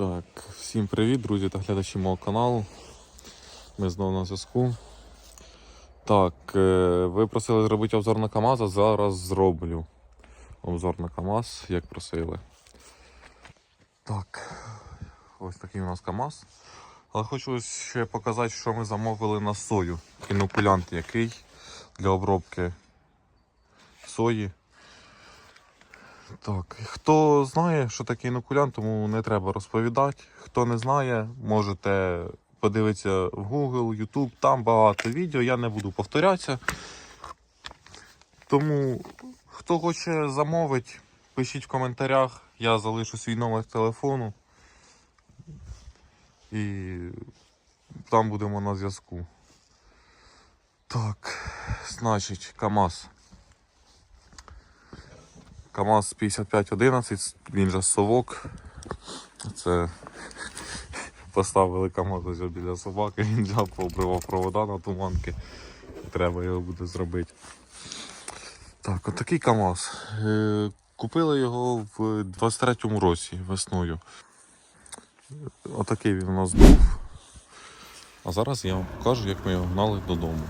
Так, всім привіт, друзі та глядачі мого каналу. Ми знову на зв'язку. Так, е, ви просили зробити обзор на КАМАЗ, а зараз зроблю обзор на КАМАЗ, як просили. Так, ось такий у нас КАМАЗ. Але хочу ще показати, що ми замовили на сою. Інокулянт який для обробки сої. Так, хто знає, що таке інокулянт, тому не треба розповідати. Хто не знає, можете подивитися в Google, YouTube, там багато відео, я не буду повторятися. Тому, хто хоче замовити, пишіть в коментарях, я залишу свій номер телефону. І там будемо на зв'язку. Так, значить, КАМАЗ. КАМАЗ 5511, він же совок. Це поставили КАМАЗ ось біля собаки, він взяв, пообривав провода на туманки. Треба його буде зробити. Так, отакий КАМАЗ. Е, Купили його в 23-му році весною. Отакий він у нас був. А зараз я вам покажу, як ми його гнали додому.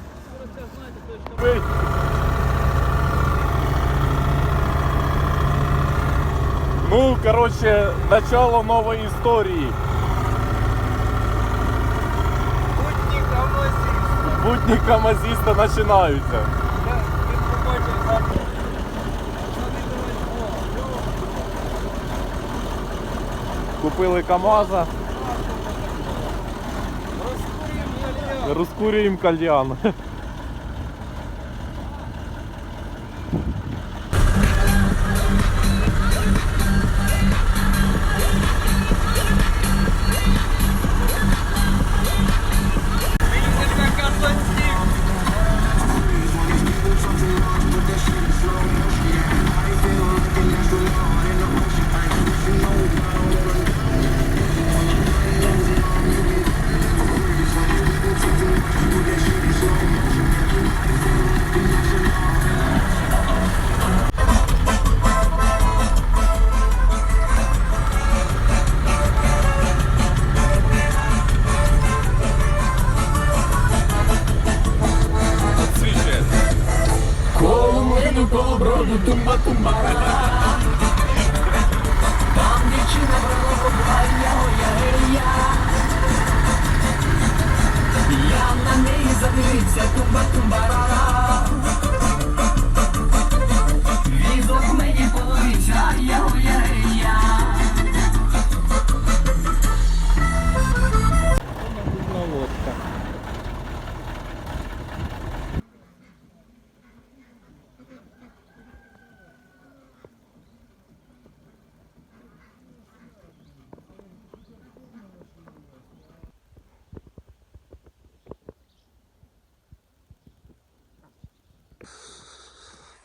Ну, короче, начало новой истории. Будні камазі. Будні камазіста починаються. Купили КАМАЗа, Розкурюємо розкурюємо кальян.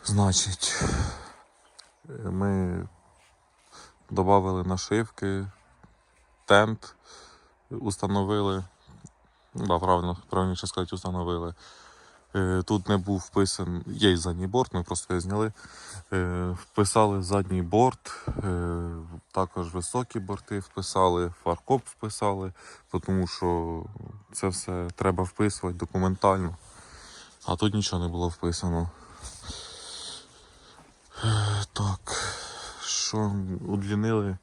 Значить, ми додали нашивки, тент установили. Да, правильно, правильніше сказати, установили. Е, Тут не був вписан, є й задній борт, ми просто його зняли. Е, Вписали задній борт, е, також високі борти вписали, фаркоп вписали, тому що це все треба вписувати документально. А тут нічого не було вписано. Так, що удлінили,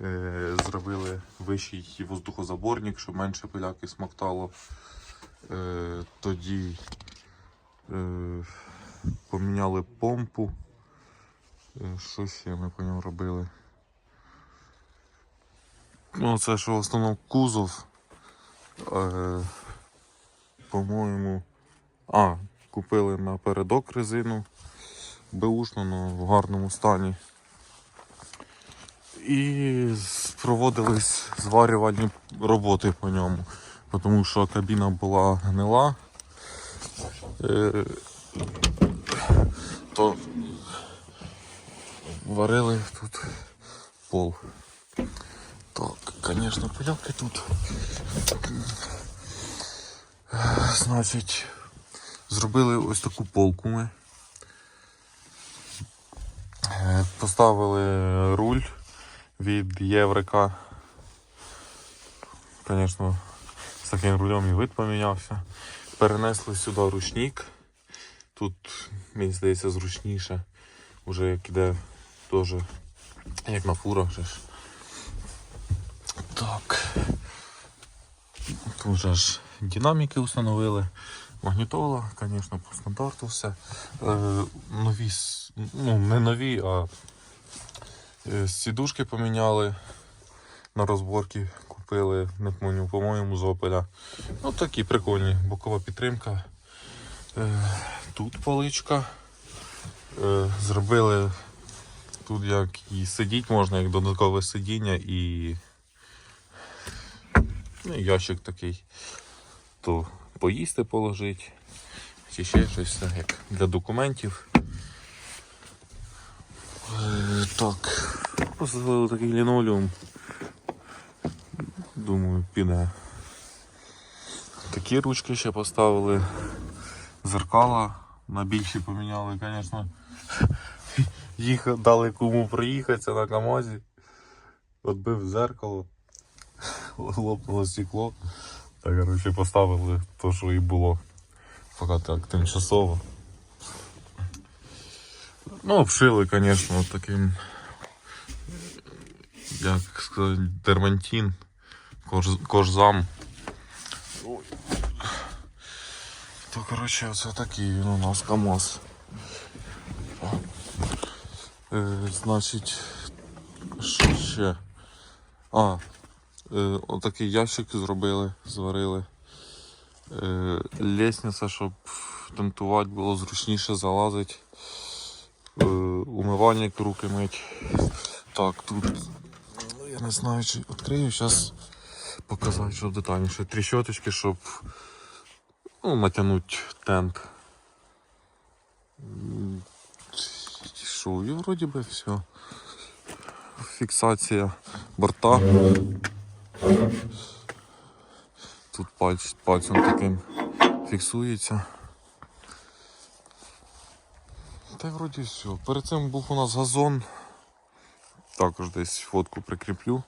е, зробили вищий воздухозаборник, щоб менше пиляки смоктало. Е, тоді е, поміняли помпу. Що ще ми по ньому робили? Ну, це що в основному кузов. По-моєму. А, купили напередок резину беушно, але в гарному стані. І проводились зварювальні роботи по ньому, тому що кабіна була гнила. Е, то варили тут пол. Так, звісно, пилявки тут. Значить, зробили ось таку полку ми. Поставили руль від Єврика Звісно, з таким рулем і вид помінявся. Перенесли сюди ручник. Тут, мені здається, зручніше. Уже як іде теж, як на фурах же ж. Так. Тут вже ж динаміки встановили. Магнітола, звісно, по стандарту все. Е, нові, ну не нові, а е, сідушки поміняли на розборки. Купили, не помню, по-моєму, з Опеля. Ну такі прикольні, бокова підтримка. Е, тут поличка. Зробили тут як і сидіти можна, як додаткове сидіння і ну, ящик такий. То поїсти положить, чи ще щось як для документів. Е, так, поставили такий лінолеум. Думаю, піде. Такі ручки ще поставили. Зеркала на більші поміняли, звісно. Їх дали кому проїхатися на КАМАЗі. Отбив зеркало, лопнуло стекло. Та коротше поставили то, що і було. Поки так тимчасово. Ну, обшили, звісно, таким, як сказати, дермантин, кож- кожзам. Ой. То, коротше, оце такий він у нас КАМАЗ. Е, значить, що ще? А, отакий ящик зробили, зварили. Е, лестниця, щоб тентувати було зручніше залазить. Е, умивальник руки мить. Так, тут ну, я не знаю, чи відкрию зараз показати, щоб детальніше. Тріщоточки, щоб ну, натягнути тент. Що, і вроді би все. Фіксація борта. Тут пальць, пальцем таким фіксується. Та й вроді все. Перед цим був у нас газон. Також десь фотку прикріплю.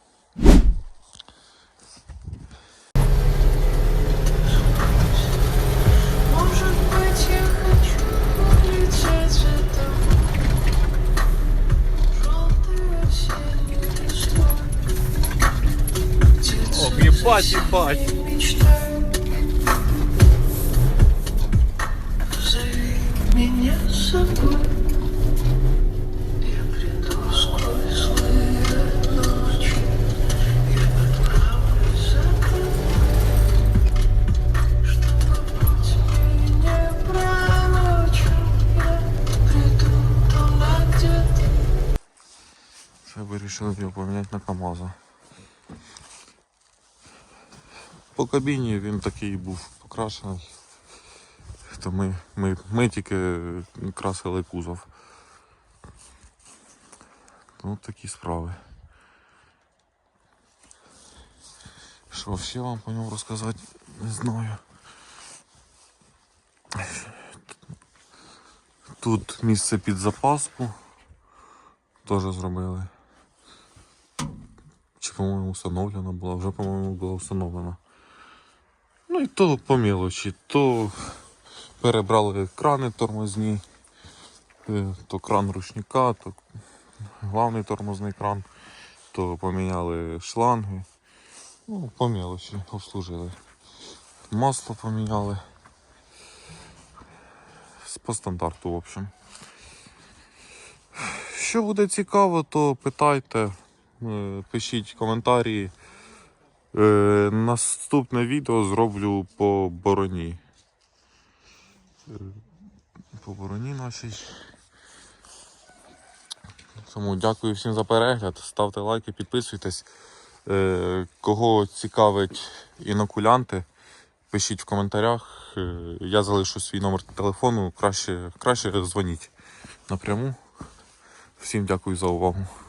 Приду туда, где ты. Це вирішили його поміняти на КАМАЗа. По кабіні він такий був покрашений. То ми, ми, ми тільки красили кузов. Ну такі справи. Що ще вам по ньому розказати, не знаю. Тут місце під запаску теж зробили. Чи, по-моєму, встановлена була, вже, по-моєму, була встановлена. Ну і то по мілочі, то перебрали крани тормозні, е, то кран ручника, то главний тормозний кран, то поміняли шланги. Ну, по мілочі обслужили. Масло поміняли. По стандарту, в общем. Що буде цікаво, то питайте, е, пишіть коментарі. Е, Наступне відео зроблю по бороні. Е, По бороні нашій. Тому дякую всім за перегляд. Ставте лайки, підписуйтесь. Е, Кого цікавить інокулянти, пишіть в коментарях. Е, Я залишу свій номер телефону. Краще, краще дзвоніть напряму. Всім дякую за увагу.